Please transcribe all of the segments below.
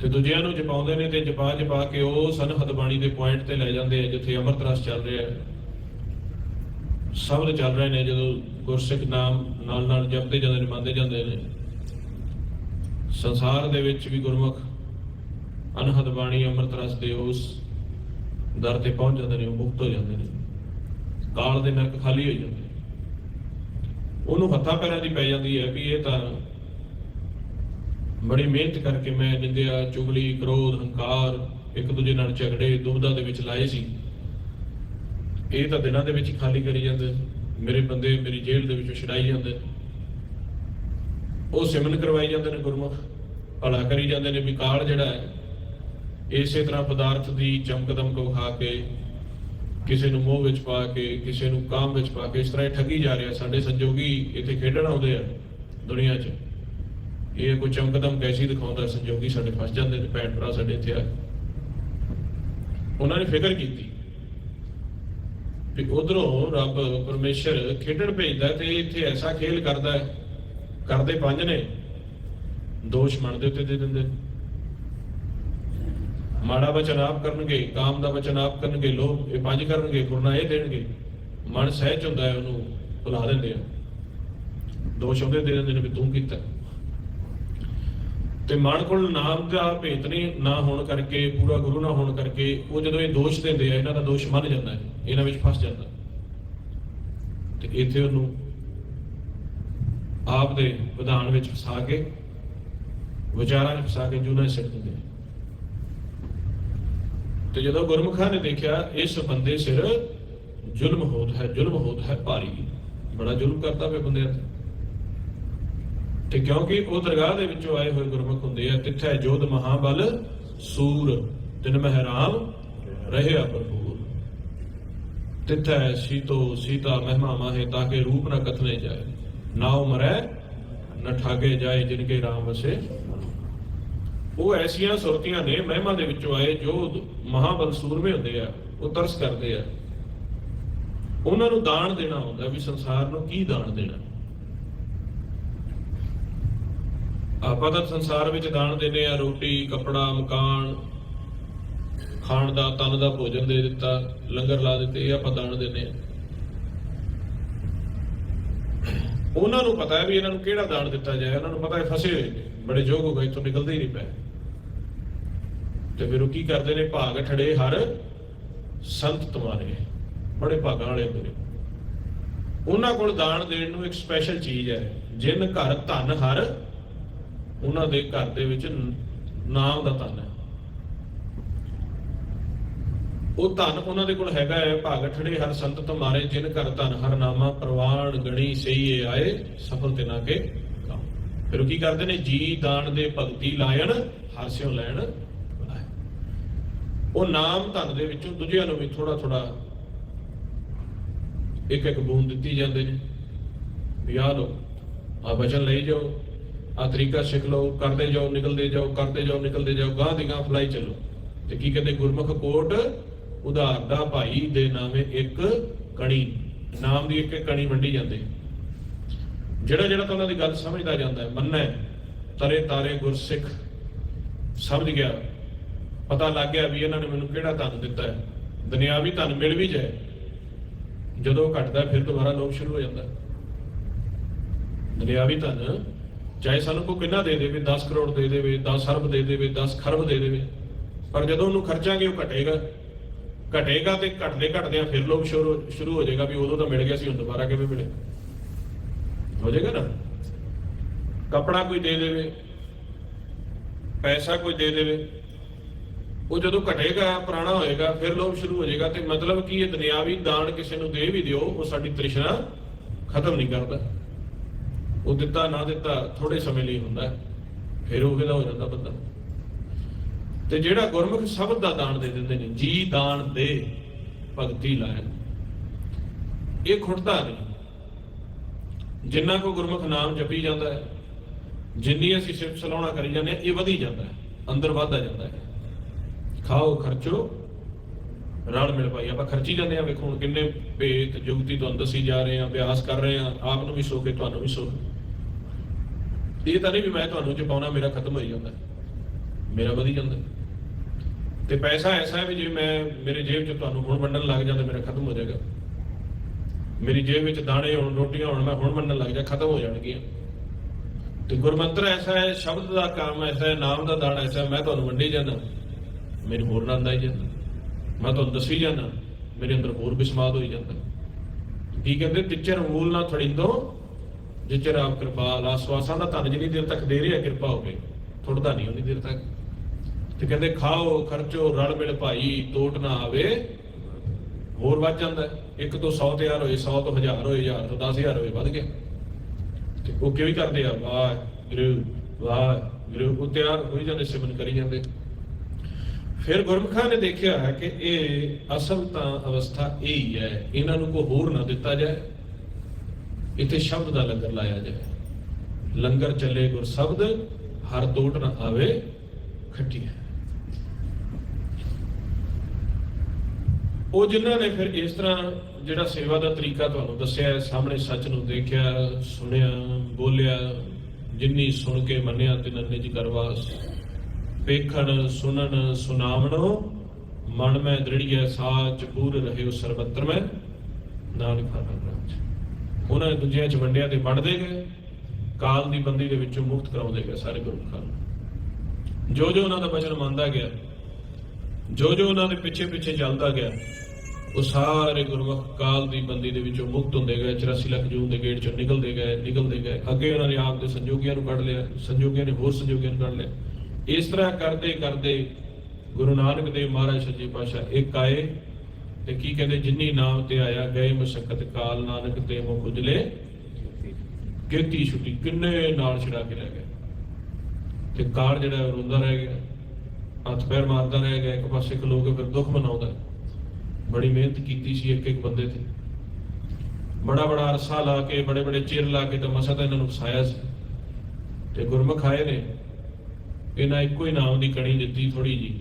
ਤੇ ਦੂਜਿਆਂ ਨੂੰ ਜਪਾਉਂਦੇ ਨੇ ਤੇ ਜਪਾ ਜਪਾ ਕੇ ਉਹ ਸਨਹਦ ਬਾਣੀ ਦੇ ਪੁਆਇੰਟ ਤੇ ਲੈ ਜਾਂਦੇ ਆ, ਜਿੱਥੇ ਅੰਮ੍ਰਿਤ ਰਸ ਚੱਲ ਰਿਹਾ ਹੈ। ਸ਼ਬਦ ਚੱਲ ਰਹੇ ਨੇ ਜਦੋਂ ਗੁਰਸਿੱਖ ਨਾਮ ਨਾਲ ਨਾਲ ਜਪਦੇ ਜਾਂਦੇ ਨੇ, ਮੰਨਦੇ ਜਾਂਦੇ ਨੇ। ਸੰਸਾਰ ਦੇ ਵਿੱਚ ਵੀ ਗੁਰਮੁਖ ਅਨਹਦ ਬਾਣੀ, ਅੰਮ੍ਰਿਤ ਰਸ ਦੇ ਉਸ ਦਰ ਤੇ ਪਹੁੰਚ ਜਾਂਦੇ ਨੇ, ਉਹ ਮੁਕਤ ਹੋ ਜਾਂਦੇ ਨੇ। ਕਾਲ ਦੇ ਨਰਕ ਖਾਲੀ ਹੋ ਜਾਂਦੇ ਉਹਨੂੰ ਹੱਥਾਂ ਪੈਰਾਂ ਦੀ ਪੈ ਜਾਂਦੀ ਹੈ ਵੀ ਇਹ ਤਾਂ ਬੜੀ ਮਿਹਨਤ ਕਰਕੇ ਮੈਂ ਨਿੰਦਿਆ ਚੁਗਲੀ, ਕ੍ਰੋਧ, ਹੰਕਾਰ ਇੱਕ ਦੂਜੇ ਨਾਲ ਝਗੜੇ ਦੁਬਦਾ ਦੇ ਵਿੱਚ ਲਾਏ ਸੀ। ਇਹ ਤਾਂ ਦਿਨਾਂ ਦੇ ਵਿੱਚ ਹੀ ਖਾਲੀ ਕਰੀ ਜਾਂਦੇ। ਮੇਰੇ ਬੰਦੇ ਮੇਰੀ ਜੇਲ੍ਹ ਦੇ ਵਿੱਚੋਂ ਛਡਾਈ ਜਾਂਦੇ। ਉਹ ਸਿਮਨ ਕਰਵਾਈ ਜਾਂਦੇ ਨੇ ਗੁਰਮੁਖ। ਭਲਾ ਕਰੀ ਜਾਂਦੇ ਨੇ ਵੀ ਕਾਲ ਜਿਹੜਾ ਹੈ। ਇਸੇ ਤਰ੍ਹਾਂ ਪਦਾਰਥ ਦੀ ਚਮਕਦਮ ਕੋ ਖਾ ਕੇ, ਕਿਸੇ ਨੂੰ ਮੋਹ ਵਿੱਚ ਪਾ ਕੇ, ਕਿਸੇ ਨੂੰ ਕਾਮ ਵਿੱਚ ਪਾ ਕੇ ਇਸ ਤਰ੍ਹਾਂ ਇਹ ਠੱਗੀ ਜਾ ਰਿਹਾ। ਸਾਡੇ ਸੰਜੋਗੀ ਇੱਥੇ ਖੇਡਣ ਆਉਂਦੇ ਆ ਦੁਨੀਆ 'ਚ। ਇਹ ਕੋਈ ਚਮਕਦਮ ਕੈਸੀ ਦਿਖਾਉਂਦਾ ਸੰਜੋਗੀ ਸਾਡੇ ਫਸ ਜਾਂਦੇ ਨੇ ਭੈਣ ਭਰਾ ਸਾਡੇ ਇੱਥੇ ਆ ਉਹਨਾਂ ਨੇ ਫਿਕਰ ਕੀਤੀ ਵੀ ਉਧਰੋਂ ਰੱਬ ਪਰਮੇਸ਼ਰ ਖੇਡਣ ਭੇਜਦਾ ਤੇ ਇੱਥੇ ਐਸਾ ਖੇਲ ਕਰਦਾ ਹੈ। ਕਰਦੇ ਪੰਜ ਨੇ, ਦੋਸ਼ ਮਨ ਦੇ ਉੱਤੇ ਦੇ ਦਿੰਦੇ ਨੇ। ਮਾੜਾ ਵਚਨ ਆਪ ਕਰਨਗੇ, ਕਾਮ ਦਾ ਵਚਨ ਆਪ ਕਰਨਗੇ, ਲੋਭ ਇਹ ਪੰਜ ਕਰਨਗੇ, ਗੁਰਨਾ ਇਹ ਦੇਣਗੇ। ਮਨ ਸਹਿਜ ਹੁੰਦਾ ਹੈ, ਉਹਨੂੰ ਭੁਲਾ ਦਿੰਦੇ ਆ। ਦੋਸ਼ ਉਹਦੇ ਦੇ ਦਿੰਦੇ ਨੇ ਵੀ ਤੂੰ ਕੀਤਾ। ਤੇ ਮਨ ਕੋਲ ਨਾਮ ਦਾ ਭੇਤ ਨਹੀਂ ਨਾ ਹੋਣ ਕਰਕੇ, ਪੂਰਾ ਗੁਰੂ ਨਾ ਹੋਣ ਕਰਕੇ, ਉਹ ਜਦੋਂ ਇਹ ਦੋਸ਼ ਦਿੰਦੇ ਆ, ਇਹਨਾਂ ਦਾ ਦੋਸ਼ ਮੰਨ ਜਾਂਦਾ ਹੈ, ਇਹਨਾਂ ਵਿੱਚ ਫਸ ਜਾਂਦਾ ਤੇ ਇੱਥੇ ਉਹਨੂੰ ਆਪ ਦੇ ਵਿਧਾਨ ਵਿੱਚ ਫਸਾ ਕੇ, ਵਿਚਾਰਾਂ ਵਿੱਚ ਫਸਾ ਕੇ ਜੂਨਾ ਸਿੱਟ ਦਿੰਦੇ ਤੇ ਜਦੋਂ ਗੁਰਮੁਖਾਂ ਨੇ ਦੇਖਿਆ, ਇਸ ਬੰਦੇ ਸਿਰ ਜ਼ੁਲਮ ਹੋਤ ਹੈ, ਜ਼ੁਲਮ ਹੋਤ ਹੈ ਭਾਰੀ। ਬੜਾ ਜ਼ੁਲਮ ਕਰਦਾ ਪਿਆ ਬੰਦੇ ਤੇ। ਤੇ ਕਿਉਂਕਿ ਉਹ ਦਰਗਾਹ ਦੇ ਵਿੱਚੋਂ ਆਏ ਹੋਏ ਗੁਰਮੁਖ ਹੁੰਦੇ ਆ, ਤਿੱਥੈ ਜੋਧ ਮਹਾਬਲ, ਸੂਰ, ਤਿਨ ਮਹਿਰਾਮ ਰਹਿਆ ਭਰਪੂਰ। ਤਿੱਥੈ ਸੀਤੋ, ਸੀਤਾ ਮਹਿਮਾ ਮਾਹੇ ਤਾਂ ਕਿ ਰੂਪ ਨਾ ਕਥਨੇ ਜਾਏ। ਨਾਉ ਮਰੈ, ਨਾ ਠਾਗੇ ਜਾਏ ਜਿਨ ਕੇ ਰਾਮ ਵਸੇ। ਉਹ ਐਸੀਆਂ ਸੁਰਤੀਆਂ ਨੇ ਮਹਿਮਾ ਦੇ ਵਿੱਚੋਂ ਆਏ, ਜੋ ਮਹਾਬਲ ਸੂਰਮੇ ਹੁੰਦੇ ਆ, ਉਹ ਤਰਸ ਕਰਦੇ ਆ। ਉਹਨਾਂ ਨੂੰ ਦਾਨ ਦੇਣਾ ਹੁੰਦਾ ਵੀ ਸੰਸਾਰ ਨੂੰ ਕੀ ਦਾਨ ਦੇਣਾ। ਆਪਾਂ ਤਾਂ ਸੰਸਾਰ ਵਿੱਚ ਦਾਨ ਦਿੰਦੇ ਆ ਰੋਟੀ, ਕੱਪੜਾ, ਮਕਾਨ, ਖਾਣ ਦਾ, ਤਨ ਦਾ ਭੋਜਨ ਦੇ ਦਿੱਤਾ, ਲੰਗਰ ਲਾ ਦਿੱਤੇ, ਇਹ ਆਪਾਂ ਦਾਨ ਦਿੰਦੇ ਆ ਉਹਨਾਂ ਨੂੰ ਪਤਾ ਹੈ ਵੀ ਇਹਨਾਂ ਨੂੰ ਕਿਹੜਾ ਦਾਨ ਦਿੱਤਾ ਜਾਏ, ਉਹਨਾਂ ਨੂੰ ਪਤਾ ਹੈ ਫਸੇ ਹੋਏ ਨੇ, ਬੜੇ ਜੋਗ ਹੋ ਗਏ, ਇੱਥੋਂ ਨਿਕਲਦੇ ਹੀ ਨਹੀਂ ਪਏ। ਤੇ ਫਿਰ ਉਹ ਕੀ ਕਰਦੇ ਨੇ? ਭਾਗ ਠੜੇ ਹਰ ਸੰਤ ਤੁਮਾਰੇ, ਬੜੇ ਭਾਗਾਂ ਵਾਲੇ ਹੁੰਦੇ ਨੇ। ਉਹਨਾਂ ਕੋਲ ਦਾਨ ਦੇਣ ਨੂੰ ਇੱਕ ਸਪੈਸ਼ਲ ਚੀਜ਼ ਹੈ, ਜਿਨ ਘਰ ਧਨ ਹਰ ਉਹਨਾਂ ਦੇ ਘਰ ਦੇ ਵਿੱਚ ਨਾਮ ਦਾ ਧਨ ਹੈ। ਉਹ ਧਨ ਉਹਨਾਂ ਦੇ ਕੋਲ ਹੈਗਾ ਹੈ। ਭਾਗ ਹਰ ਸੰਤ ਤੁਮਾਰੇ ਜਿਨ ਘਰ ਧਨ, ਹਰ ਨਾਮਾ, ਪ੍ਰਵਾਨ, ਗਣੀ ਸਹੀ ਆਏ, ਸਫਲ ਤੇ ਨਾ ਕੇ ਕੰਮ। ਫਿਰ ਕੀ ਕਰਦੇ ਨੇ? ਜੀ, ਦਾਨ ਦੇ, ਭਗਤੀ, ਲਾਇਣ, ਹਾਸਿਓ ਲੈਣ ਬੁਲਾਏ। ਉਹ ਨਾਮ ਧਨ ਦੇ ਵਿੱਚੋਂ ਦੂਜਿਆਂ ਨੂੰ ਵੀ ਥੋੜਾ ਥੋੜਾ ਇੱਕ ਇੱਕ ਬੂੰਦ ਦਿੱਤੀ ਜਾਂਦੇ ਨੇ। ਯਾਦ ਆਹ ਆ ਬਚਨ ਲਈ ਜਾਓ। ਆ ਤਰੀਕਾ ਸਿੱਖ ਲਓ, ਕਰਦੇ ਜਾਓ, ਨਿਕਲਦੇ ਜਾਓ, ਕਰਦੇ ਜਾਓ, ਨਿਕਲਦੇ ਜਾਓ ਗਾਂ ਦੀ ਗਾਂ ਫਲਾਈ ਚੱਲੋ। ਤੇ ਕੀ ਕਹਿੰਦੇ, ਗੁਰਮੁਖ ਕੋਟ ਉਧਾਰ ਦਾ ਭਾਈ ਦੇ ਨਾਮੇ ਇੱਕ ਕਣੀ। ਨਾਮ ਦੀ ਇੱਕ ਕਣੀ ਵੰਡੀ ਜਾਂਦੇ। ਜਿਹੜਾ ਜਿਹੜਾ ਤਾਂ ਉਹਨਾਂ ਦੀ ਗੱਲ ਸਮਝਦਾ ਜਾਂਦਾ ਹੈ ਮੰਨਣਾ ਤਰੇ ਤਾਰੇ ਗੁਰਸਿੱਖ ਸਮਝ ਗਿਆ। ਪਤਾ ਲੱਗ ਗਿਆ ਵੀ ਇਹਨਾਂ ਨੇ ਮੈਨੂੰ ਕਿਹੜਾ ਧਨ ਦਿੱਤਾ ਹੈ। ਦੁਨਿਆਵੀ ਧਨ ਮਿਲ ਵੀ ਜਾਏ। ਜਦੋਂ ਉਹ ਘਟਦਾ, ਫਿਰ ਦੁਬਾਰਾ ਲੋਭ ਸ਼ੁਰੂ ਹੋ ਜਾਂਦਾ। ਹੈ। ਦੁਨਿਆਵੀ ਧਨ ਚਾਹੇ ਸਾਨੂੰ ਕੋਈ ਕਿੰਨਾ ਦੇ ਦੇਵੇ 10 ਕਰੋੜ ਦੇ ਦੇਵੇ 10 ਅਰਬ ਦੇ ਦੇਵੇ 10 ਖਰਬ ਦੇ ਦੇਵੇ, ਪਰ ਜਦੋਂ ਉਹਨੂੰ ਖਰਚਾਂਗੇ, ਉਹ ਘਟੇਗਾ। ਘਟੇਗਾ ਤੇ ਘਟਦੇ ਘਟਦਿਆਂ ਫਿਰ ਲੋਕ ਸ਼ੁਰੂ ਸ਼ੁਰੂ ਹੋ ਜਾਏਗਾ ਵੀ ਉਦੋਂ ਤਾਂ ਮਿਲ ਗਿਆ ਸੀ, ਹੁਣ ਦੁਬਾਰਾ ਕਿਵੇਂ ਮਿਲੇ? ਹੋ ਜਾਏਗਾ ਨਾ? ਕਪੜਾ ਕੋਈ ਦੇ ਦੇਵੇ, ਪੈਸਾ ਕੋਈ ਦੇ ਦੇਵੇ, ਉਹ ਜਦੋਂ ਘਟੇਗਾ, ਪੁਰਾਣਾ ਹੋਏਗਾ, ਫਿਰ ਲੋਭ ਸ਼ੁਰੂ ਹੋ ਜਾਏਗਾ। ਤੇ ਮਤਲਬ ਕਿ ਇਹ ਦੁਨਿਆਵੀ ਦਾਨ ਕਿਸੇ ਨੂੰ ਦੇ ਵੀ ਦਿਓ, ਉਹ ਸਾਡੀ ਤ੍ਰਿਸ਼ਨਾ ਖਤਮ ਨਹੀਂ ਕਰਦਾ। ਉਹ ਦਿੱਤਾ, ਨਾ ਦਿੱਤਾ ਥੋੜੇ ਸਮੇਂ ਲਈ ਹੁੰਦਾ ਫਿਰ ਉਹ ਵਿਦਾ ਹੋ ਜਾਂਦਾ ਬੰਦਾ। ਤੇ ਜਿਹੜਾ ਗੁਰਮੁਖ ਸ਼ਬਦ ਦਾ ਦਾਨ ਦੇ ਦਿੰਦੇ ਨੇ, ਜੀ ਦਾਨ ਦੇ ਭਗਤੀ ਲਾਇ ਇਹ ਖੁੱਟਦਾ ਨਹੀਂ। ਜਿੰਨਾ ਕੋ ਗੁਰਮੁਖ ਨਾਮ ਜਪੀ ਜਾਂਦਾ ਹੈ, ਜਿੰਨੀ ਅਸੀਂ ਸਿਫਤ ਸਲਾਉਣਾ ਕਰੀ ਜਾਂਦੇ ਹਾਂ, ਇਹ ਵਧੀ ਜਾਂਦਾ ਹੈ, ਅੰਦਰ ਵਧਦਾ ਜਾਂਦਾ ਹੈ। ਖਾਓ, ਖਰਚੋ, ਰਲ ਮਿਲ ਪਾਈ ਆਪਾਂ ਖਰਚੀ ਜਾਂਦੇ ਆ ਵੇਖੋ ਹੁਣ ਕਿੰਨੇ ਭੇਤ, ਜੁਗਤੀ ਤੁਹਾਨੂੰ ਦੱਸੀ ਜਾ ਰਹੇ ਆ ਅਭਿਆਸ ਕਰ ਰਹੇ ਆ ਆਪ ਨੂੰ ਵੀ ਸੋਕੇ ਤੁਹਾਨੂੰ ਵੀ ਸੋਕੇ ਇਹ ਤਾਂ ਨਹੀਂ ਵੀ ਮੈਂ ਤੁਹਾਨੂੰ ਚ ਪਾਉਣਾ, ਮੇਰਾ ਖਤਮ ਹੋਈ ਜਾਂਦਾ। ਮੇਰਾ ਵਧੀ ਜਾਂਦਾ। ਤੇ ਪੈਸਾ ਐਸਾ ਹੈ ਵੀ ਜੇ ਮੈਂ ਮੇਰੇ ਜੇਬ 'ਚ ਤੁਹਾਨੂੰ ਹੁਣ ਵੰਡਣ ਲੱਗ ਜਾਂਦਾ ਮੇਰਾ ਖਤਮ ਹੋ ਜਾਏਗਾ। ਮੇਰੀ ਜੇਬ ਵਿੱਚ ਦਾਣੇ ਹੋਣ, ਰੋਟੀਆਂ ਹੋਣ, ਮੈਂ ਹੁਣ ਵੰਡਣ ਲੱਗ ਜਾ, ਖਤਮ ਹੋ ਜਾਣਗੀਆਂ। ਤੇ ਗੁਰਮੰਤਰ ਐਸਾ ਹੈ, ਸ਼ਬਦ ਦਾ ਕੰਮ ਐਸਾ ਹੈ, ਨਾਮ ਦਾ ਦਾਣਾ ਐਸਾ ਮੈਂ ਤੁਹਾਨੂੰ ਵੰਡੀ ਜਾਂਦਾ। ਮੇਰੇ ਹੋਰ ਆਨੰਦ ਆਈ ਜਾਂਦਾ। ਮੈਂ ਤੁਹਾਨੂੰ ਦੱਸੀ ਜਾਂਦਾ। ਮੇਰੇ ਅੰਦਰ ਹੋਰ ਬਿਸਮਾਦ ਹੋਈ ਜਾਂਦਾ। ਕੀ ਕਹਿੰਦੇ? ਤਿੱਚਰ ਮੂਲ ਨਾ ਥੜਿੰਦੋ ਜਿਚਰ ਆਪ ਕਿਰਪਾਲ ਆਸਵਾਸਾਂ ਦਾ ਧੰਨ ਜਿੰਨੀ ਦੇਰ ਤੱਕ ਦੇ ਰਿਹਾ ਕਿਰਪਾ ਹੋ ਗਈ ਥੁੱਟਦਾ ਨਹੀਂ ਉਨੀ ਦੇਰ ਤੱਕ। ਤੇ ਕਹਿੰਦੇ, ਖਾਓ, ਖਰਚੋ, ਰਲ ਮਿਲ ਭਾਈ, ਤੋਟ ਨਾ ਆਵੇ। ਹੋਰ ਵੱਧ ਜਾਂਦਾ ਇੱਕ ਤੋਂ 100 ਤਿਆਰ ਹੋਏ 100 ਤੋਂ 1000 ਹੋਏ 1000 ਤੋਂ 10000 ਹੋਏ, ਵੱਧ ਗਿਆ। ਤੇ ਉਹ ਕਿਵੇਂ ਕਰਦੇ ਆ? ਵਾਹ ਗੁਰੂ ਵਾਹ ਗੁਰੂ ਉਹ ਤਿਆਰ ਹੋਈ ਜਾਂਦੇ ਸਿਮਨ ਕਰੀ ਜਾਂਦੇ। ਫਿਰ ਗੁਰਮਖਾਂ ਨੇ ਦੇਖਿਆ ਹੈ ਕਿ ਇਹ ਅਸਲ ਤਾਂ ਅਵਸਥਾ ਇਹ ਹੀ ਹੈ, ਇਹਨਾਂ ਨੂੰ ਕੋਈ ਹੋਰ ਨਾ ਦਿੱਤਾ ਜਾਏ। ਇੱਥੇ ਸ਼ਬਦ ਦਾ ਲੰਗਰ ਲਾਇਆ ਜਾਵੇ। ਲੰਗਰ ਚੱਲੇ ਗੁਰ ਸ਼ਬਦ, ਹਰ ਤੋਟ ਨਾ ਆਵੇ, ਖੱਟੀ ਹੈ। ਉਹ ਜਿਨ੍ਹਾਂ ਨੇ ਫਿਰ ਇਸ ਤਰ੍ਹਾਂ ਜਿਹੜਾ ਸੇਵਾ ਦਾ ਤਰੀਕਾ ਤੁਹਾਨੂੰ ਦੱਸਿਆ, ਸਾਹਮਣੇ ਸੱਚ ਨੂੰ ਦੇਖਿਆ, ਸੁਣਿਆ, ਬੋਲਿਆ, ਜਿੰਨੀ ਸੁਣ ਕੇ ਮੰਨਿਆ, ਤਿਨ ਨਿਜ ਕਰਵਾਸ। ਵੇਖਣ, ਸੁਣਨ ਸੁਨਾਵਣੋ ਮਨ ਮੈਂ ਦ੍ਰਿੜੀਐ, ਸਾਚ ਪੂਰ ਰਹਿਓ ਸਰਬੱਤਰ ਮੈਂ, ਨਾਨਕ ਫਰਮਾਨ ਉਹਨਾਂ ਨੇ ਦੂਜਿਆਂ ਚ ਵੰਡਿਆ ਤੇ ਵੰਡਦੇ ਗਏ, ਕਾਲ ਦੀ ਬੰਦੀ ਦੇ ਵਿੱਚੋਂ ਮੁਕਤ ਕਰਾਉਂਦੇ ਗਏ ਸਾਰੇ ਗੁਰਮੁਖਾਂ ਨੂੰ। ਜੋ ਜੋ ਉਹਨਾਂ ਦਾ ਵਚਨ ਮੰਨਦਾ ਗਿਆ, ਜੋ ਜੋ ਉਹਨਾਂ ਦੇ ਪਿੱਛੇ ਪਿੱਛੇ ਚੱਲਦਾ ਗਿਆ, ਉਹ ਸਾਰੇ ਗੁਰਮੁਖ ਕਾਲ ਦੀ ਬੰਦੀ ਦੇ ਵਿੱਚੋਂ ਮੁਕਤ ਹੁੰਦੇ ਗਏ 84 ਲੱਖ ਜੂਨ ਦੇ ਗੇਟ ਚੋਂ ਨਿਕਲਦੇ ਗਏ ਨਿਕਲਦੇ ਗਏ। ਅੱਗੇ ਉਹਨਾਂ ਨੇ ਆਪ ਦੇ ਸੰਜੋਗੀਆਂ ਨੂੰ ਕੱਢ ਲਿਆ, ਸੰਜੋਗੀਆਂ ਨੇ ਹੋਰ ਸੰਜੋਗੀਆਂ ਨੂੰ ਕੱਢ ਲਿਆ। ਇਸ ਤਰ੍ਹਾਂ ਕਰਦੇ ਕਰਦੇ ਗੁਰੂ ਨਾਨਕ ਦੇਵ ਮਹਾਰਾਜ ਸੱਚੇ ਪਾਤਸ਼ਾਹ ਇੱਕ ਆਏ ਤੇ ਕੀ ਕਹਿੰਦੇ, ਜਿੰਨੀ ਨਾਮ ਤੇ ਆਇਆ, ਗਏ ਮਸ਼ਕਤ ਕਾਲ, ਨਾਨਕ ਤੇ ਮੁਖ ਉਜਲੇ ਕੀਤੀ ਛੁੱਟੀ, ਕਿੰਨੇ ਨਾਲ ਛੜਾ ਕੇ ਰਹਿ ਗਏ? ਤੇ ਕਾਲ ਜਿਹੜਾ ਰੋਂਦਾ ਰਹਿ ਗਿਆ, ਹੱਥ ਪੈਰ ਮਾਰਦਾ ਰਹਿ ਗਿਆ, ਇੱਕ ਪਾਸੇ ਖਲੋ ਕੇ ਫਿਰ ਦੁੱਖ ਮਨਾਉਂਦਾ ਬੜੀ ਮਿਹਨਤ ਕੀਤੀ ਸੀ ਇੱਕ ਇੱਕ ਬੰਦੇ ਤੇ। ਬੜਾ ਬੜਾ ਅਰਸਾ ਲਾ ਕੇ, ਬੜੇ ਬੜੇ ਚਿਰ ਲਾ ਕੇ ਤਾਂ ਮਸਾ ਤਾਂ ਇਹਨਾਂ ਨੂੰ ਫਸਾਇਆ ਸੀ। ਤੇ ਗੁਰਮੁਖ ਆਏ ਨੇ। ਇਹਨਾਂ ਇੱਕੋ ਹੀ ਨਾਮ ਦੀ ਕਣੀ ਦਿੱਤੀ ਥੋੜੀ ਜੀ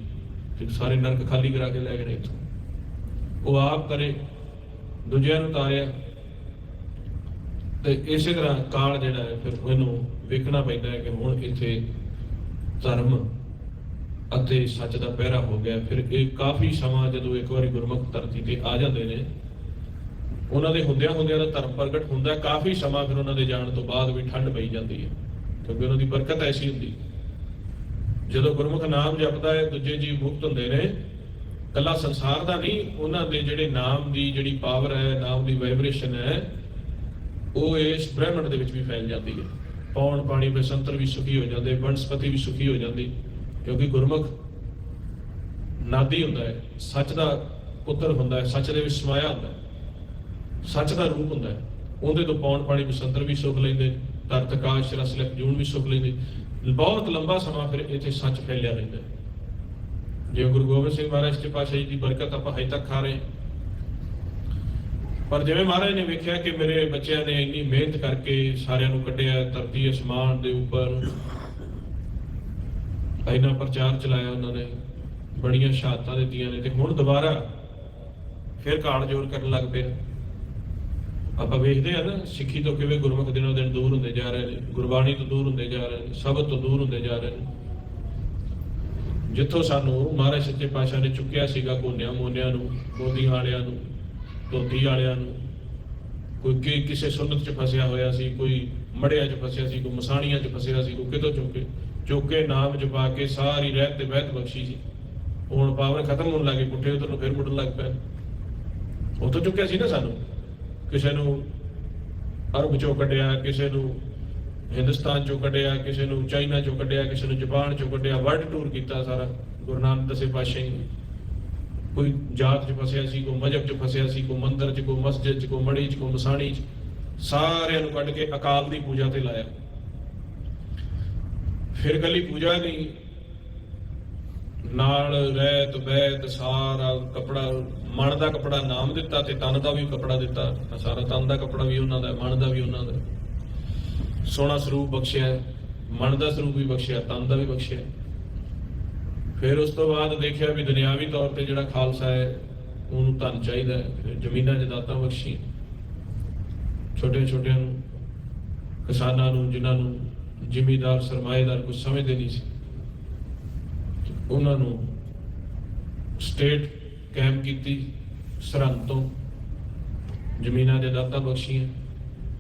ਤੇ ਸਾਰੇ ਨਰਕ ਖਾਲੀ ਕਰਾ ਕੇ ਲੈ ਗਏ ਨੇ ਇੱਥੋਂ। ਉਹ ਆਪ ਕਰੇ, ਦੂਜਿਆਂ ਨੂੰ ਤਾਰਿਆ। ਤੇ ਇਸੇ ਤਰ੍ਹਾਂ ਕਾਲ ਜਿਹੜਾ ਹੈ, ਫਿਰ ਉਹਨੂੰ ਵੇਖਣਾ ਪੈਂਦਾ ਹੈ ਕਿ ਹੁਣ ਇੱਥੇ ਧਰਮ ਅਤੇ ਸੱਚ ਦਾ ਪਹਿਰਾ ਹੋ ਗਿਆ। ਫਿਰ ਇਹ ਕਾਫੀ ਸਮਾਂ ਜਦੋਂ ਇੱਕ ਵਾਰੀ ਗੁਰਮੁਖ ਧਰਤੀ ਤੇ ਆ ਜਾਂਦੇ ਨੇ, ਉਹਨਾਂ ਦੇ ਹੁੰਦਿਆਂ ਹੁੰਦਿਆਂ ਦਾ ਧਰਮ ਪ੍ਰਗਟ ਹੁੰਦਾ ਕਾਫੀ ਸਮਾਂ ਫਿਰ ਉਹਨਾਂ ਦੇ ਜਾਣ ਤੋਂ ਬਾਅਦ ਵੀ ਠੰਡ ਪਈ ਜਾਂਦੀ ਹੈ, ਕਿਉਂਕਿ ਉਹਨਾਂ ਦੀ ਬਰਕਤ ਐਸੀ ਹੁੰਦੀ। ਜਦੋਂ ਗੁਰਮੁਖ ਨਾਮ ਜਪਦਾ ਹੈ, ਦੂਜੇ ਜੀਵ ਮੁਕਤ ਹੁੰਦੇ ਨੇ ਕੱਲਾ ਸੰਸਾਰ ਦਾ ਨਹੀਂ, ਉਹਨਾਂ ਦੇ ਜਿਹੜੇ ਨਾਮ ਦੀ ਜਿਹੜੀ ਪਾਵਰ ਹੈ, ਨਾਮ ਦੀ ਵਾਈਬ੍ਰੇਸ਼ਨ ਹੈ, ਉਹ ਇਸ ਬ੍ਰਹਿਮੰਡ ਦੇ ਵਿੱਚ ਵੀ ਫੈਲ ਜਾਂਦੀ ਹੈ। ਪੌਣ ਪਾਣੀ ਬਸੰਤਰ ਵੀ ਸੁਖੀ ਹੋ ਜਾਂਦੇ ਵਨਸਪਤੀ ਵੀ ਸੁਖੀ ਹੋ ਜਾਂਦੀ, ਕਿਉਂਕਿ ਗੁਰਮੁਖ ਨਾਦੀ ਹੁੰਦਾ ਹੈ, ਸੱਚ ਦਾ ਪੁੱਤਰ ਹੁੰਦਾ ਹੈ, ਸੱਚ ਦੇ ਵਿੱਚ ਸਮਾਇਆ ਹੁੰਦਾ ਹੈ, ਸੱਚ ਦਾ ਰੂਪ ਹੁੰਦਾ ਹੈ। ਉਹਦੇ ਤੋਂ ਪੌਣ ਪਾਣੀ ਬਸੰਤਰ ਵੀ ਸੁਖ ਲੈਂਦੇ ਤਰਤ ਕਾਸ਼ ਰਸ ਲਖ ਜੂਨ ਵੀ ਸੁਖ ਲੈਂਦੇ। ਬਹੁਤ ਲੰਬਾ ਸਮਾਂ ਫਿਰ ਇੱਥੇ ਸੱਚ ਫੈਲਿਆ ਰਹਿੰਦਾ ਹੈ। ਜੇ ਗੁਰੂ ਗੋਬਿੰਦ ਸਿੰਘ ਮਹਾਰਾਜ ਦੇ ਪਾਸ਼ਾ ਦੀ ਬਰਕਤ ਆਪਾਂ ਹਜੇ ਤੱਕ ਖਾ ਰਹੇ ਪਰ ਜਿਵੇਂ ਮਹਾਰਾਜ ਨੇ ਵੇਖਿਆ ਕਿ ਮੇਰੇ ਬੱਚਿਆਂ ਨੇ ਇੰਨੀ ਮਿਹਨਤ ਕਰਕੇ ਸਾਰਿਆਂ ਨੂੰ ਕੱਢਿਆ, ਧਰਤੀ ਅਸਮਾਨ ਦੇ ਉੱਪਰ ਇੰਨਾ ਪ੍ਰਚਾਰ ਚਲਾਇਆ ਉਹਨਾਂ ਨੇ, ਬੜੀਆਂ ਸ਼ਹਾਦਤਾਂ ਦਿੱਤੀਆਂ ਨੇ ਤੇ ਹੁਣ ਦੁਬਾਰਾ ਫਿਰ ਕਾਲ ਜੋਰ ਕਰਨ ਲੱਗ ਪਏ ਆਪਾਂ ਵੇਖਦੇ ਆ ਨਾ, ਸਿੱਖੀ ਤੋਂ ਕਿਵੇਂ ਗੁਰਮੁਖ ਦਿਨੋਂ ਦਿਨ ਦੂਰ ਹੁੰਦੇ ਜਾ ਰਹੇ ਨੇ, ਗੁਰਬਾਣੀ ਤੋਂ ਦੂਰ ਹੁੰਦੇ ਜਾ ਰਹੇ ਨੇ ਸ਼ਬਦ ਤੋਂ ਦੂਰ ਹੁੰਦੇ ਜਾ ਰਹੇ ਨੇ। ਜਿੱਥੋਂ ਸਾਨੂੰ ਮਹਾਰਾਜ ਸੱਚੇ ਪਾਤਸ਼ਾਹ ਨੇ ਚੁੱਕਿਆ ਸੀਗਾ ਕੋਨਿਆਂ ਮੋਨਿਆਂ ਨੂੰ, ਗੋਦੀ ਵਾਲਿਆਂ ਨੂੰ, ਧੋਤੀ ਵਾਲਿਆਂ ਨੂੰ। ਕੋਈ ਕਿ- ਕਿਸੇ ਸੁਨਤ 'ਚ ਫਸਿਆ ਹੋਇਆ ਸੀ, ਕੋਈ ਮੜਿਆਂ 'ਚ ਫਸਿਆ ਸੀ, ਕੋਈ ਮਸਾਣੀਆਂ 'ਚ ਫਸਿਆ ਸੀ, ਕੋਈ ਕਿਤੋਂ ਚੁੱਕੇ ਚੁੱਕੇ ਨਾਮ ਜਪਾ ਕੇ ਸਾਰੀ ਰਹਿਤ ਤੇ ਬਹਿਤ ਬਖਸ਼ੀ ਸੀ। ਹੁਣ ਪਾਵਰ ਖਤਮ ਹੋਣ ਲੱਗੇ, ਪੁੱਠੇ ਉਧਰ ਨੂੰ ਫਿਰ ਮੁੜਨ ਲੱਗ ਪਏ ਉੱਥੋਂ ਚੁੱਕਿਆ ਸੀ ਨਾ ਸਾਨੂੰ। ਕਿਸੇ ਨੂੰ ਅਰਬ ਚੋਂ ਕੱਢਿਆ, ਕਿਸੇ ਨੂੰ ਹਿੰਦੁਸਤਾਨ ਚੋਂ ਕੱਢਿਆ, ਕਿਸੇ ਨੂੰ ਚਾਈਨਾ ਚੋਂ ਕੱਢਿਆ, ਕਿਸੇ ਨੂੰ ਜਾਪਾਨ ਚੋਂ ਕੱਢਿਆ ਵਰਲਡ ਟੂਰ ਕੀਤਾ ਸਾਰਾ, ਗੁਰੂ ਨਾਨਕ ਦਸੇ ਪਾਤਸ਼ਾਹੀ ਕੋਈ ਜਾਤ 'ਚ ਫਸਿਆ ਸੀ, ਕੋਈ ਮਜਹਬ 'ਚ ਫਸਿਆ ਸੀ, ਕੋਈ ਮੰਦਿਰ 'ਚ, ਕੋਈ ਮਸਜਿਦ 'ਚ, ਕੋਈ ਮੜੀ 'ਚ, ਕੋਈ ਮਸਾਣੀ 'ਚ, ਸਾਰਿਆਂ ਨੂੰ ਕੱਢ ਕੇ ਅਕਾਲ ਦੀ ਪੂਜਾ ਤੇ ਲਾਇਆ। ਫਿਰ ਕੱਲੀ ਪੂਜਾ ਨਹੀਂ, ਨਾਲ ਰਹਿਤ ਬੈਤ ਸਾਰਾ ਕਪੜਾ, ਮਨ ਦਾ ਕਪੜਾ ਨਾਮ ਦਿੱਤਾ ਤੇ ਤਨ ਦਾ ਵੀ ਕਪੜਾ ਦਿੱਤਾ ਸਾਰਾ ਤਨ ਦਾ ਕਪੜਾ ਵੀ ਉਹਨਾਂ ਦਾ, ਮਨ ਦਾ ਵੀ ਉਹਨਾਂ ਦਾ। ਸੋਹਣਾ ਸਰੂਪ ਬਖਸ਼ਿਆ, ਮਨ ਦਾ ਸਰੂਪ ਵੀ ਬਖਸ਼ਿਆ, ਤਨ ਦਾ ਵੀ ਬਖਸ਼ਿਆ। ਫਿਰ ਉਸ ਤੋਂ ਬਾਅਦ ਦੇਖਿਆ ਵੀ ਦੁਨਿਆਵੀ ਤੌਰ ਤੇ ਜਿਹੜਾ ਖਾਲਸਾ ਹੈ, ਉਹਨੂੰ ਧਨ ਚਾਹੀਦਾ ਹੈ ਜ਼ਮੀਨਾਂ ਜਦਾਤਾਂ ਬਖਸ਼ੀ ਛੋਟੇ ਛੋਟਿਆਂ ਨੂੰ, ਕਿਸਾਨਾਂ ਨੂੰ, ਜਿਨ੍ਹਾਂ ਨੂੰ ਜ਼ਿਮੀਦਾਰ, ਸਰਮਾਏਦਾਰ ਕੁਝ ਸਮਝਦੇ ਨਹੀਂ ਸੀ, ਉਹਨਾਂ ਨੂੰ ਸਟੇਟ ਕੈਂਪ ਕੀਤੀ, ਸਰਹੰਦ ਤੋਂ ਜ਼ਮੀਨਾਂ ਦੇ ਦਾਤਾ ਬਖਸ਼ੀਆਂ।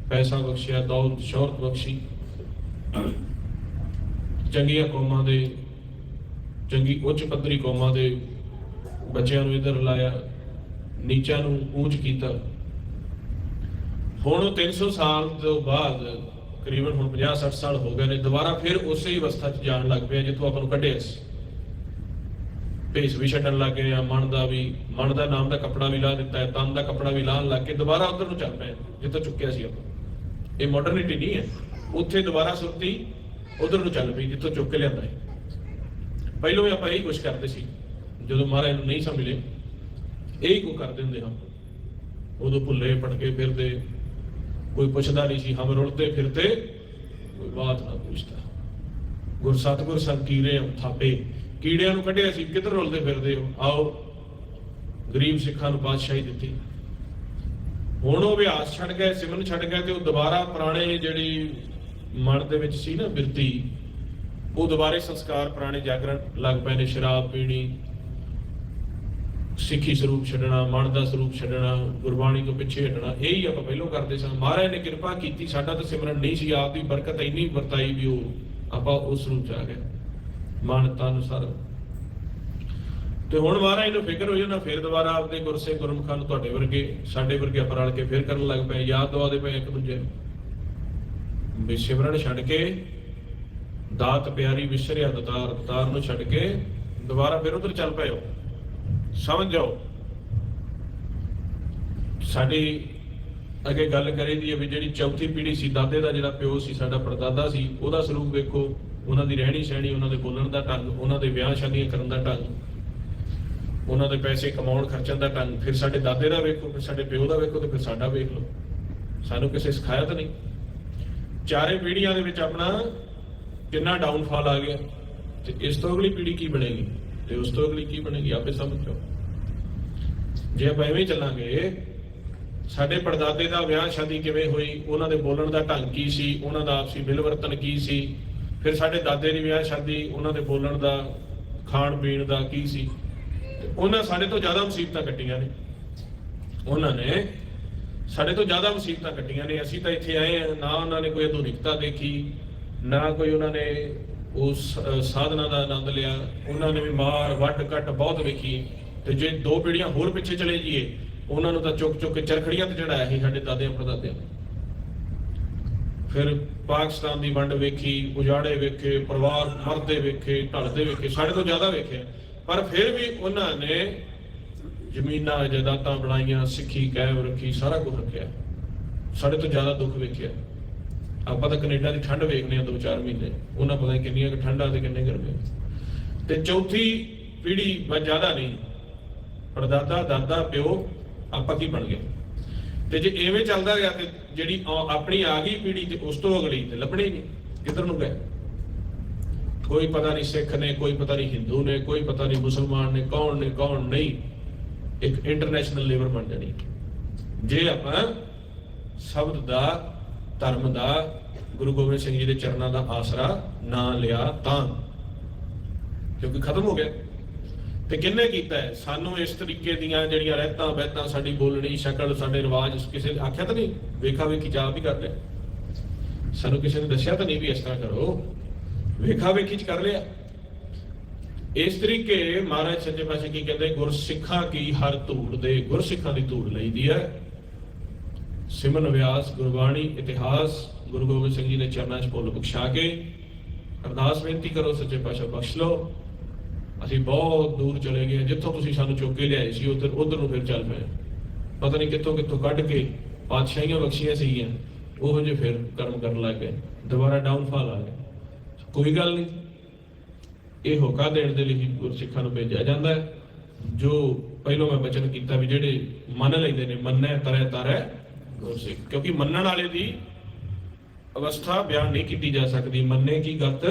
ਪੈਸਾ ਬਖਸ਼ਿਆ, ਦੌਲਤ, ਸ਼ੌਹਰਤ ਬਖਸ਼ੀ। ਚੰਗੀਆਂ ਕੌਮਾਂ ਦੇ, ਚੰਗੀ ਉੱਚ ਪੱਧਰੀ ਕੌਮਾਂ ਦੇ ਬੱਚਿਆਂ ਨੂੰ ਇਧਰ ਲਾਇਆ, ਨੀਚਾਂ ਨੂੰ ਉੱਚ ਕੀਤਾ। ਹੁਣ ਉਹ 300 ਸਾਲ ਤੋਂ ਬਾਅਦ ਕਰੀਬਨ ਹੁਣ 50 60 ਸਾਲ ਹੋ ਗਏ ਨੇ, ਦੁਬਾਰਾ ਫਿਰ ਉਸੇ ਹੀ ਅਵਸਥਾ 'ਚ ਜਾਣ ਲੱਗ ਪਿਆ ਜਿੱਥੋਂ ਆਪਾਂ ਨੂੰ ਕੱਢਿਆ ਸੀ। ਭੇਸ ਵੀ ਛੱਡਣ ਲੱਗ ਗਏ ਆ, ਮਨ ਦਾ ਵੀ, ਮਨ ਦਾ ਨਾਮ ਦਾ ਕੱਪੜਾ ਵੀ ਲਾ ਦਿੱਤਾ ਹੈ, ਤਨ ਦਾ ਕੱਪੜਾ ਵੀ ਲਾਣ ਲੱਗ ਕੇ ਦੁਬਾਰਾ ਉਧਰ ਨੂੰ ਚੱਲ ਪਏ ਜਿੱਥੋਂ ਚੁੱਕਿਆ ਸੀ ਆਪਾਂ। ਇਹ ਮਾਡਰਨਿਟੀ ਨਹੀਂ ਹੈ। ਉੱਥੇ ਦੁਬਾਰਾ ਸੁਰਤੀ ਉਧਰ ਨੂੰ ਚੱਲ ਪਈ, ਜਿੱਥੋਂ ਚੁੱਕ ਕੇ ਲਿਆਂਦਾ ਹੈ ਪਹਿਲਾਂ ਵੀ ਆਪਾਂ ਇਹੀ ਕੁਝ ਕਰਦੇ ਸੀ, ਜਦੋਂ ਮਹਾਰਾਜ ਨੂੰ ਨਹੀਂ ਸਮਝ ਸਮਝਲੇ ਇਹੀ ਕੋ ਕਰਦੇ ਹੁੰਦੇ ਹਾਂ। ਉਦੋਂ ਭੁੱਲੇ ਪਟਕੇ ਫਿਰਦੇ, ਕੋਈ ਪੁੱਛਦਾ ਨਹੀਂ ਸੀ, ਹਮ ਰੁਲਦੇ ਫਿਰਦੇ, ਕੋਈ ਬਾਤ ਨਾ ਪੁੱਛਦਾ। ਗੁਰ ਸਤਿਗੁਰ ਸੰਕੀਰੇ ਥਾਪੇ, ਕੀੜਿਆਂ ਨੂੰ ਕੱਢਿਆ ਸੀ, ਕਿੱਧਰ ਰੁਲਦੇ ਫਿਰਦੇ ਹੋ? ਆਓ, ਗਰੀਬ ਸਿੱਖਾਂ ਨੂੰ ਬਾਦਸ਼ਾਹੀ ਦਿੱਤੀ। ਹੁਣ ਉਹ ਅਭਿਆਸ ਛੱਡ ਗਏ, ਸਿਮਰਨ ਛੱਡ ਗਏ ਤੇ ਉਹ ਦੁਬਾਰਾ ਪੁਰਾਣੇ ਜਿਹੜੀ ਮਨ ਦੇ ਵਿੱਚ ਸੀ ਨਾ ਬਿਰਤੀ, ਉਹ ਦੁਬਾਰੇ ਸੰਸਕਾਰ, ਪੁਰਾਣੇ ਜਾਗਰਣ ਲੱਗ ਪਏ ਨੇ, ਸ਼ਰਾਬ ਪੀਣੀ, ਸਿੱਖੀ ਸਰੂਪ ਛੱਡਣਾ, ਮਨ ਦਾ ਸਰੂਪ ਛੱਡਣਾ, ਗੁਰਬਾਣੀ ਤੋਂ ਪਿੱਛੇ ਹਟਣਾ, ਇਹ ਹੀ ਆਪਾਂ ਪਹਿਲਾਂ ਕਰਦੇ ਸਾਂ। ਮਹਾਰਾਜ ਨੇ ਕਿਰਪਾ ਕੀਤੀ, ਸਾਡਾ ਤਾਂ ਸਿਮਰਨ ਨਹੀਂ ਸੀ, ਆਪ ਦੀ ਬਰਕਤ ਇੰਨੀ ਵਰਤਾਈ ਵੀ ਉਹ, ਆਪਾਂ ਉਸ ਰੂਪ ਚ ਆ ਗਏ। ਮਨ ਤਨ ਸਰਬ ਤੇ ਹੁਣ ਮਹਾਰਾਜ ਨੂੰ ਫਿਕਰ ਹੋ ਜਾਣਾ ਫਿਰ ਦੁਬਾਰਾ ਆਪਦੇ ਗੁਰਸੇ ਗੁਰਮੁਖਾਂ ਨੂੰ ਤੁਹਾਡੇ ਵਰਗੇ, ਸਾਡੇ ਵਰਗੇ ਆਪਾਂ ਰਲ ਕੇ ਫਿਰ ਕਰਨ ਲੱਗ ਪਏ। ਯਾਦ ਦਵਾਦੇ ਪਏ ਇੱਕ ਦੂਜੇ ਨੂੰ। ਵੀ ਸਿਮਰਨ ਛੱਡ ਕੇ, ਦਾਤ ਪਿਆਰੀ ਵਿਸਰਿਆ ਦਤਾਰ ਦਤਾਰ ਨੂੰ ਛੱਡ ਕੇ ਦੁਬਾਰਾ ਫਿਰ ਉਧਰ ਚੱਲ ਪਏ ਹੋ। ਸਮਝ ਜਾਓ। ਸਾਡੀ ਅੱਗੇ ਗੱਲ ਕਰੇ ਦੀ ਹੈ ਵੀ ਜਿਹੜੀ ਚੌਥੀ ਪੀੜ੍ਹੀ ਸੀ, ਦਾਦੇ ਦਾ ਜਿਹੜਾ ਪਿਓ ਸੀ, ਸਾਡਾ ਪਰਦਾਦਾ ਸੀ, ਉਹਦਾ ਸਰੂਪ ਵੇਖੋ, ਉਹਨਾਂ ਦੀ ਰਹਿਣੀ ਸਹਿਣੀ ਉਹਨਾਂ ਦੇ ਬੋਲਣ ਦਾ ਢੰਗ, ਉਹਨਾਂ ਦੇ ਵਿਆਹ ਸ਼ਾਦੀਆਂ ਕਰਨ ਦਾ ਢੰਗ। ਉਹਨਾਂ ਦੇ ਪੈਸੇ ਕਮਾਉਣ ਖਰਚਣ ਦਾ ਢੰਗ, ਫਿਰ ਸਾਡੇ ਦਾਦੇ ਦਾ ਵੇਖੋ, ਫਿਰ ਸਾਡੇ ਪਿਓ ਦਾ ਵੇਖੋ ਤੇ ਫਿਰ ਸਾਡਾ ਵੇਖ ਲਓ। ਸਾਨੂੰ ਕਿਸੇ ਸਿਖਾਇਆ ਤਾਂ ਨਹੀਂ। ਚਾਰੇ ਪੀੜ੍ਹੀਆਂ ਦੇ ਵਿੱਚ ਆਪਣਾ ਕਿੰਨਾ ਡਾਊਨਫਾਲ ਆ ਗਿਆ। ਤੇ ਇਸ ਤੋਂ ਅਗਲੀ ਪੀੜ੍ਹੀ ਕੀ ਬਣੇਗੀ? ਤੇ ਉਸ ਤੋਂ ਅਗਲੀ ਕੀ ਬਣੇਗੀ? ਆਪੇ ਸਮਝੋ ਜੇ ਆਪਾਂ ਐਵੇਂ ਚੱਲਾਂਗੇ, ਸਾਡੇ ਪੜਦਾਦੇ ਦਾ ਵਿਆਹ ਸ਼ਾਦੀ ਕਿਵੇਂ ਹੋਈ? ਉਹਨਾਂ ਦੇ ਬੋਲਣ ਦਾ ਢੰਗ ਕੀ ਸੀ? ਉਹਨਾਂ ਦਾ ਆਪਸੀ ਮਿਲਵਰਤਨ ਕੀ ਸੀ? ਫਿਰ ਸਾਡੇ ਦਾਦੇ ਦੀ ਵਿਆਹ ਸ਼ਾਦੀ, ਉਹਨਾਂ ਦੇ ਬੋਲਣ ਦਾ ਖਾਣ ਪੀਣ ਦਾ ਕੀ ਸੀ? ਉਹਨਾਂ ਸਾਡੇ ਤੋਂ ਜ਼ਿਆਦਾ ਮੁਸੀਬਤਾਂ ਕੱਟੀਆਂ ਨੇ। ਉਹਨਾਂ ਨੇ ਸਾਡੇ ਤੋਂ ਜ਼ਿਆਦਾ ਮੁਸੀਬਤਾਂ ਕੱਟੀਆਂ ਨੇ। ਅਸੀਂ ਤਾਂ ਇੱਥੇ ਆਏ ਹਾਂ, ਨਾ ਉਹਨਾਂ ਨੇ ਕੋਈ ਆਧੁਨਿਕਤਾ ਦੇਖੀ, ਨਾ ਕੋਈ ਉਹਨਾਂ ਨੇ ਉਸ ਸਾਧਨਾ ਦਾ ਆਨੰਦ ਲਿਆ। ਉਹਨਾਂ ਨੇ ਵੀ ਮਾਰ, ਵੱਟ, ਕੱਟ ਬਹੁਤ ਵੇਖੀ। ਤੇ ਜੇ ਦੋ ਪੀੜੀਆਂ ਹੋਰ ਪਿੱਛੇ ਚਲੇ ਜਾਈਏ, ਉਹਨਾਂ ਨੂੰ ਤਾਂ ਚੁੱਕ ਚੁੱਕ ਕੇ ਚਰਖੜੀਆਂ ਤੇ ਚੜਾਇਆ ਸੀ ਸਾਡੇ ਦਾਦਿਆਂ, ਪੜਦਾਦਿਆਂ ਨੇ। ਫਿਰ ਪਾਕਿਸਤਾਨ ਦੀ ਵੰਡ ਵੇਖੀ, ਉਜਾੜੇ ਵੇਖੇ, ਪਰਿਵਾਰ ਮਰਦੇ ਵੇਖੇ, ਢਲਦੇ ਵੇਖੇ, ਸਾਡੇ ਤੋਂ ਜ਼ਿਆਦਾ ਵੇਖਿਆ। ਪਰ ਫਿਰ ਵੀ ਉਹਨਾਂ ਨੇ ਜ਼ਮੀਨਾਂ, ਜਾਇਦਾਦਾਂ ਬਣਾਈਆਂ, ਸਿੱਖੀ ਕਾਇਮ ਰੱਖੀ, ਸਾਰਾ ਕੁਝ ਰੱਖਿਆ। ਸਾਡੇ ਤੋਂ ਜ਼ਿਆਦਾ ਦੁੱਖ ਵੇਖਿਆ। ਆਪਾਂ ਤਾਂ ਕੈਨੇਡਾ ਦੀ ਠੰਡ ਵੇਖਨੇ ਆ ਦੋ ਚਾਰ ਮਹੀਨੇ। ਉਹਨਾਂ ਪਤਾ ਕਿੰਨੀਆਂ ਕੁ ਠੰਡਾਂ ਤੇ ਕਿੰਨੇ ਗਰਮੀ ਤੇ ਚੌਥੀ ਪੀੜ੍ਹੀ ਮੈਂ ਜ਼ਿਆਦਾ ਨਹੀਂ। ਪਰਦਾਦਾ ਦਾਦਾ ਪਿਓ, ਆਪਾਂ ਕੀ ਬਣ ਗਏ? ਤੇ ਜੇ ਐਵੇਂ ਚੱਲਦਾ ਗਿਆ ਤੇ ਜਿਹੜੀ ਆਪਣੀ ਆ ਗਈ ਪੀੜ੍ਹੀ ਤੇ ਉਸ ਤੋਂ ਅਗਲੀ ਤੇ ਲੱਭਣੀ ਨਹੀਂ। ਕਿੱਧਰ ਨੂੰ ਗਏ? ਕੋਈ ਪਤਾ ਨਹੀਂ ਸਿੱਖ ਨੇ, ਕੋਈ ਪਤਾ ਨਹੀਂ ਹਿੰਦੂ ਨੇ, ਕੋਈ ਪਤਾ ਨਹੀਂ ਮੁਸਲਮਾਨ ਨੇ, ਕੌਣ ਨੇ, ਕੌਣ ਨਹੀਂ, ਇੱਕ ਇੰਟਰਨੈਸ਼ਨਲ ਲੇਵਰ ਬਣ ਜਾਣੀ। ਜੇ ਆਪਾਂ ਸ਼ਬਦ ਦਾ, ਧਰਮ ਦਾ, ਗੁਰੂ ਗੋਬਿੰਦ ਸਿੰਘ ਜੀ ਦੇ ਚਰਨਾਂ ਦਾ ਆਸਰਾ ਨਾ ਲਿਆ ਤਾਂ, ਕਿਉਂਕਿ ਖਤਮ ਹੋ ਗਿਆ। ਤੇ ਕਿੰਨੇ ਕੀਤਾ ਹੈ? ਸਾਨੂੰ ਇਸ ਤਰੀਕੇ ਦੀਆਂ ਜਿਹੜੀਆਂ ਰਹਿਤਾਂ ਬਹਿਤਾਂ ਸਾਡੀ ਬੋਲਣੀ, ਸ਼ਕਲ, ਸਾਡੇ ਰਿਵਾਜ, ਕਿਸੇ ਨੇ ਆਖਿਆ ਤਾਂ ਨਹੀਂ? ਵੇਖਾ ਵੇਖੀ ਜਾ ਵੀ ਕਰ ਲਿਆ ਸਾਨੂੰ ਕਿਸੇ ਨੇ ਦੱਸਿਆ ਤਾਂ ਨਹੀਂ ਵੀ ਇਸ ਤਰ੍ਹਾਂ ਕਰੋ। ਵੇਖਾ ਵੇਖੀ ਚ ਕਰ ਲਿਆ। ਇਸ ਤਰੀਕੇ ਮਹਾਰਾਜ ਸੱਚੇ ਪਾਤਸ਼ਾਹ ਕੀ ਕਹਿੰਦੇ, ਗੁਰਸਿੱਖਾਂ ਕੀ ਹਰ ਧੂੜ ਦੇ, ਗੁਰਸਿੱਖਾਂ ਦੀ ਧੂੜ ਲਈਦੀ ਹੈ। ਸਿਮਨ ਵਿਆਸ, ਗੁਰਬਾਣੀ, ਇਤਿਹਾਸ, ਗੁਰੂ ਗੋਬਿੰਦ ਸਿੰਘ ਜੀ ਦੇ ਚਰਨਾਂ 'ਚ ਭੁੱਲ ਬਖਸ਼ਾ ਕੇ ਅਰਦਾਸ ਬੇਨਤੀ ਕਰੋ, ਸੱਚੇ ਪਾਤਸ਼ਾਹ ਬਖਸ਼ ਲਓ। ਅਸੀਂ ਬਹੁਤ ਦੂਰ ਚਲੇ ਗਏ ਜਿੱਥੋਂ ਤੁਸੀਂ ਸਾਨੂੰ ਚੁੱਕ ਕੇ ਲਿਆਏ ਸੀ, ਉਧਰ ਉਧਰ ਨੂੰ ਫਿਰ ਚੱਲ ਪਏ। ਪਤਾ ਨਹੀਂ ਕਿੱਥੋਂ ਕਿੱਥੋਂ ਕੱਢ ਕੇ ਪਾਤਸ਼ਾਹੀਆਂ ਬਖਸ਼ੀਆਂ ਸੀਗੀਆਂ, ਉਹੋ ਜਿਹੇ ਫਿਰ ਕਰਮ ਕਰਨ ਲੱਗ ਗਏ। ਦੁਬਾਰਾ ਡਾਊਨਫਾਲ ਆ ਗਿਆ ਕੋਈ ਗੱਲ ਨਹੀਂ। ਇਹ ਹੋਕਾ ਦੇਣ ਦੇ ਲਈ ਗੁਰਸਿੱਖਾਂ ਨੂੰ ਭੇਜਿਆ ਜਾਂਦਾ ਹੈ, ਜੋ ਪਹਿਲਾਂ ਮੈਂ ਬਚਨ ਕੀਤਾ ਵੀ ਜਿਹੜੇ ਮੰਨ ਲੈਂਦੇ ਨੇ, ਮੰਨੈ, ਤਰੈ ਤਰੈ ਗੁਰਸਿੱਖ। ਕਿਉਂਕਿ ਮੰਨਣ ਵਾਲੇ ਦੀ ਅਵਸਥਾ ਬਿਆਨ ਨਹੀਂ ਕੀਤੀ ਜਾ ਸਕਦੀ। ਮੰਨੇ ਕੀ ਗੱਤ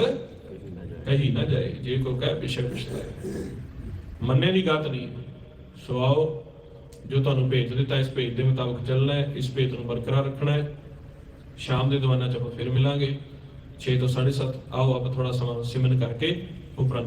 ਕਹੀ ਨਾ ਜਾਏ। ਜੇ ਕੋ ਕਹੇ, ਪਿਛੇ ਪਿਛੇ ਮੰਨੇ ਦੀ ਗੱਤ ਨਹੀਂ। ਸੋ ਆਓ, ਜੋ ਤੁਹਾਨੂੰ ਭੇਜ ਦਿੱਤਾ, ਇਸ ਭੇਜ ਦੇ ਮੁਤਾਬਕ ਚੱਲਣਾ ਹੈ। ਇਸ ਭੇਜ ਨੂੰ ਬਰਕਰਾਰ ਰੱਖਣਾ ਹੈ। ਸ਼ਾਮ ਦੇ ਦੀਵਾਨਾਂ ਚ ਆਪਾਂ ਫਿਰ ਮਿਲਾਂਗੇ। 6 ਤੋਂ 7:30 ਆਓ ਆਪਾਂ ਥੋੜਾ ਸਮਾਂ ਸਿਮਰਨ ਕਰਕੇ ਉਪਰੰਤ